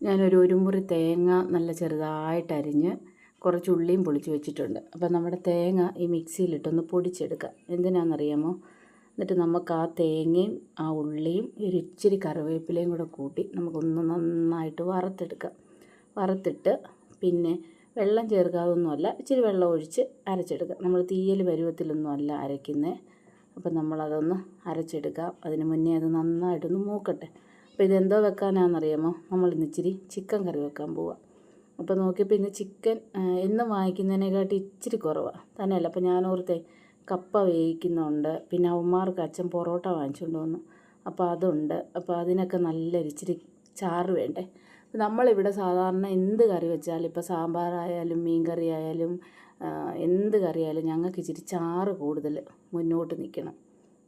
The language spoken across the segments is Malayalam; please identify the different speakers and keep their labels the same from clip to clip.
Speaker 1: ഞാനൊരു ഒരു മുറി തേങ്ങ നല്ല ചെറുതായിട്ട് അരിഞ്ഞ് കുറച്ച് ഉള്ളിയും പൊളിച്ച് വെച്ചിട്ടുണ്ട്. അപ്പോൾ നമ്മുടെ തേങ്ങ ഈ മിക്സിയിലിട്ടൊന്ന് പൊടിച്ചെടുക്കാം. എന്തിനാണെന്നറിയാമോ? എന്നിട്ട് നമുക്ക് ആ തേങ്ങയും ആ ഉള്ളിയും ഒരു ഇച്ചിരി കറിവേപ്പിലയും കൂടെ കൂട്ടി നമുക്കൊന്ന് നന്നായിട്ട് വറുത്തെടുക്കാം. വറുത്തിട്ട് പിന്നെ വെള്ളം ചേർക്കാതൊന്നുമല്ല ഇച്ചിരി വെള്ളം ഒഴിച്ച് അരച്ചെടുക്കാം. നമ്മൾ തീയൽ പരുവത്തിലൊന്നും അല്ല അരയ്ക്കുന്നത് അപ്പം നമ്മളതൊന്ന് അരച്ചെടുക്കാം. അതിന് മുന്നേ അത് നന്നായിട്ടൊന്ന് മൂക്കട്ടെ. അപ്പോൾ ഇതെന്തോ വെക്കാനാണെന്നറിയാമോ നമ്മൾ ഇന്നിച്ചിരി ചിക്കൻ കറി വെക്കാൻ പോവാം. അപ്പോൾ നോക്കിയപ്പോൾ ഇന്ന് ചിക്കൻ എന്നും വാങ്ങിക്കുന്നതിനെക്കാട്ടി ഇച്ചിരി കുറവാണ് തന്നെയല്ല അപ്പോൾ ഞാൻ ഓർത്തേ കപ്പ വേവിക്കുന്നുണ്ട് പിന്നെ അവന്മാർക്ക് അച്ഛൻ പൊറോട്ട വാങ്ങിച്ചുകൊണ്ട് വന്നു അപ്പോൾ അതുണ്ട്. അപ്പോൾ അതിനൊക്കെ നല്ല ഇച്ചിരി ചാറ് വേണ്ടേ? നമ്മളിവിടെ സാധാരണ എന്ത് കറി വെച്ചാലും ഇപ്പോൾ സാമ്പാറായാലും മീൻ കറി ആയാലും എന്ത് കറിയായാലും ഞങ്ങൾക്ക് ഇച്ചിരി ചാറ് കൂടുതൽ മുന്നോട്ട് നിൽക്കണം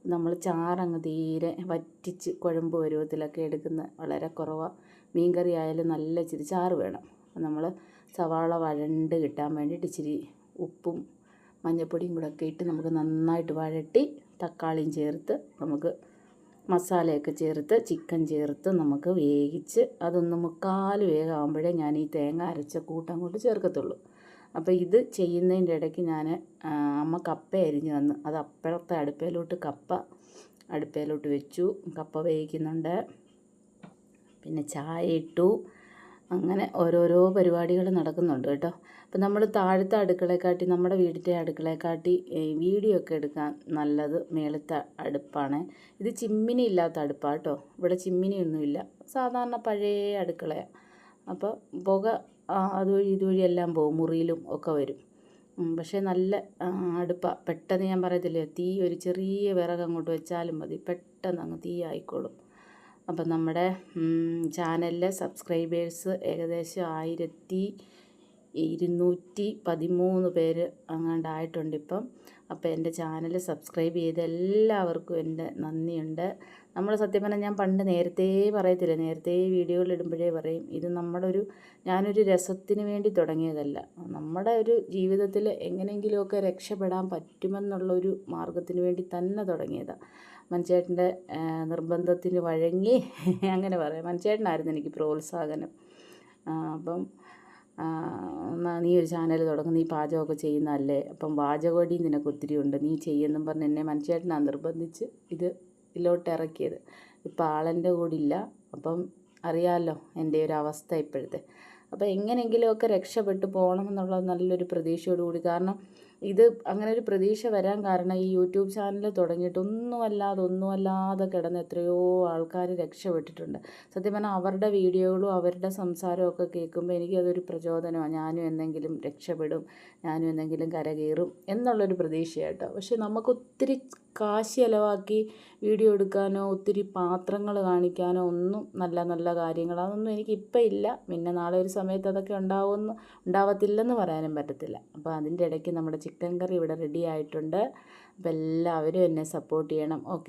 Speaker 1: നമ്മൾ ചാറങ്ങ് തീരെ വറ്റിച്ച് കുഴമ്പ് പരുവത്തിലൊക്കെ എടുക്കുന്ന വളരെ കുറവാണ് മീൻ കറി ആയാലും നല്ല ഇച്ചിരി ചാറ് വേണം. നമ്മൾ സവാള വഴണ്ട് കിട്ടാൻ വേണ്ടിയിട്ട് ഇച്ചിരി ഉപ്പും മഞ്ഞൾപ്പൊടിയും കൂടെ ഒക്കെ ഇട്ട് നമുക്ക് നന്നായിട്ട് വഴട്ടി തക്കാളിയും ചേർത്ത് നമുക്ക് മസാലയൊക്കെ ചേർത്ത് ചിക്കൻ ചേർത്ത് നമുക്ക് വേവിച്ച് അതൊന്ന് മുക്കാൽ വേഗമാകുമ്പോഴേ ഞാൻ ഈ തേങ്ങ അരച്ച കൂട്ടം കൊണ്ട് ചേർക്കത്തുള്ളൂ. അപ്പോൾ ഇത് ചെയ്യുന്നതിന്റെ ഇടയ്ക്ക് ഞാൻ അമ്മ കപ്പ അരിഞ്ഞു തന്നു. അത് അപ്പുറത്തെ അടുപ്പയിലോട്ട് കപ്പ അടുപ്പയിലോട്ട് വെച്ചു. കപ്പ വേവിക്കുന്നുണ്ട്. പിന്നെ ചായ ഇട്ടു. അങ്ങനെ ഓരോരോ പരിപാടികൾ നടക്കുന്നുണ്ട് കേട്ടോ. അപ്പം നമ്മൾ താഴത്തെ അടുക്കളയെക്കാട്ടി നമ്മുടെ വീടിന്റെ അടുക്കളയെക്കാട്ടി വീഡിയോ ഒക്കെ എടുക്കാൻ നല്ലത് മേളത്തെ അടുപ്പാണ്. ഇത് ചിമ്മിനി ഇല്ലാത്ത അടുപ്പാണ് കേട്ടോ. ഇവിടെ ചിമ്മിനിയൊന്നുമില്ല. സാധാരണ പഴയ അടുക്കളയാണ്. അപ്പോൾ പുക അതുവഴി ഇതുവഴി എല്ലാം പോകും. മുറിയിലും ഒക്കെ വരും. പക്ഷേ നല്ല അടുപ്പാണ് പെട്ടെന്ന് ഞാൻ പറയത്തില്ലേ തീ ഒരു ചെറിയ വിറക് അങ്ങോട്ട് വെച്ചാലും മതി. പെട്ടെന്ന് അങ്ങ് തീ ആയിക്കോളും. അപ്പം നമ്മുടെ ചാനലിലെ സബ്സ്ക്രൈബേഴ്സ് ഏകദേശം ആയിരത്തി ഇരുന്നൂറ്റി പതിമൂന്ന് പേര് അങ്ങാണ്ടായിട്ടുണ്ട് ഇപ്പം. അപ്പോൾ എന്റെ ചാനൽ സബ്സ്ക്രൈബ് ചെയ്ത എല്ലാവർക്കും എന്റെ നന്ദിയുണ്ട്. നമ്മൾ സത്യം പറഞ്ഞാൽ ഞാൻ പണ്ട് നേരത്തെ പറയത്തില്ല. നേരത്തെ വീഡിയോകൾ ഇടുമ്പോഴേ പറയും ഇത് നമ്മുടെ ഒരു ഞാനൊരു രസത്തിന് വേണ്ടി തുടങ്ങിയതല്ല. നമ്മുടെ ഒരു ജീവിതത്തിൽ എങ്ങനെയെങ്കിലുമൊക്കെ രക്ഷപ്പെടാൻ പറ്റുമെന്നുള്ളൊരു മാർഗത്തിന് വേണ്ടി തന്നെ തുടങ്ങിയതാണ് മനുഷ്യേട്ടന്റെ നിർബന്ധത്തിന് വഴങ്ങി അങ്ങനെ പറയാം. മനുഷ്യേട്ടനായിരുന്നു എനിക്ക് പ്രോത്സാഹനം. അപ്പം നീ ഒരു ചാനൽ തുടങ്ങും നീ പാചകമൊക്കെ ചെയ്യുന്നതല്ലേ. അപ്പം പാചകമടി നിനക്ക് ഒത്തിരി ഉണ്ട്. നീ ചെയ്യുമെന്നും പറഞ്ഞ് എന്നെ മനുഷ്യനാണ് നിർബന്ധിച്ച് ഇത് ഇതിലോട്ട് ഇറക്കിയത്. ഇപ്പം ആളെന്റെ കൂടെ ഇല്ല. അപ്പം അറിയാമല്ലോ എന്റെ ഒരു അവസ്ഥ ഇപ്പോഴത്തെ. അപ്പോൾ എങ്ങനെയെങ്കിലുമൊക്കെ രക്ഷപ്പെട്ടു പോകണമെന്നുള്ള നല്ലൊരു പ്രതീക്ഷയോടുകൂടി. കാരണം ഇത് അങ്ങനെ ഒരു പ്രതീക്ഷ വരാൻ കാരണം ഈ യൂട്യൂബ് ചാനൽ തുടങ്ങിയിട്ട് ഒന്നുമല്ലാതെ ഒന്നുമല്ലാതെ കിടന്ന് എത്രയോ ആൾക്കാർ രക്ഷപ്പെട്ടിട്ടുണ്ട്. സത്യം പറഞ്ഞാൽ അവരുടെ വീഡിയോകളും അവരുടെ സംസാരവും ഒക്കെ കേൾക്കുമ്പോൾ എനിക്കതൊരു പ്രചോദനമാണ് ഞാനും എന്തെങ്കിലും രക്ഷപ്പെടും ഞാനും എന്തെങ്കിലും കരകയറും എന്നുള്ളൊരു പ്രതീക്ഷയാട്ടോ. പക്ഷെ നമുക്ക് ഒത്തിരി കാശ് ചിലവാക്കി വീഡിയോ എടുക്കാനോ ഒത്തിരി പാത്രങ്ങൾ കാണിക്കാനോ ഒന്നും നല്ല നല്ല കാര്യങ്ങൾ അതൊന്നും എനിക്കിപ്പോൾ ഇല്ല. പിന്നെ നാളെ ഒരു സമയത്ത് അതൊക്കെ ഉണ്ടാവുമെന്ന് ഉണ്ടാവത്തില്ലെന്ന് പറയാനും പറ്റത്തില്ല. അപ്പോൾ അതിന്റെ ഇടയ്ക്ക് നമ്മുടെ ചിക്കൻ കറി ഇവിടെ റെഡി ആയിട്ടുണ്ട്. അപ്പോൾ എല്ലാവരും എന്നെ സപ്പോർട്ട് ചെയ്യണം. ഓക്കെ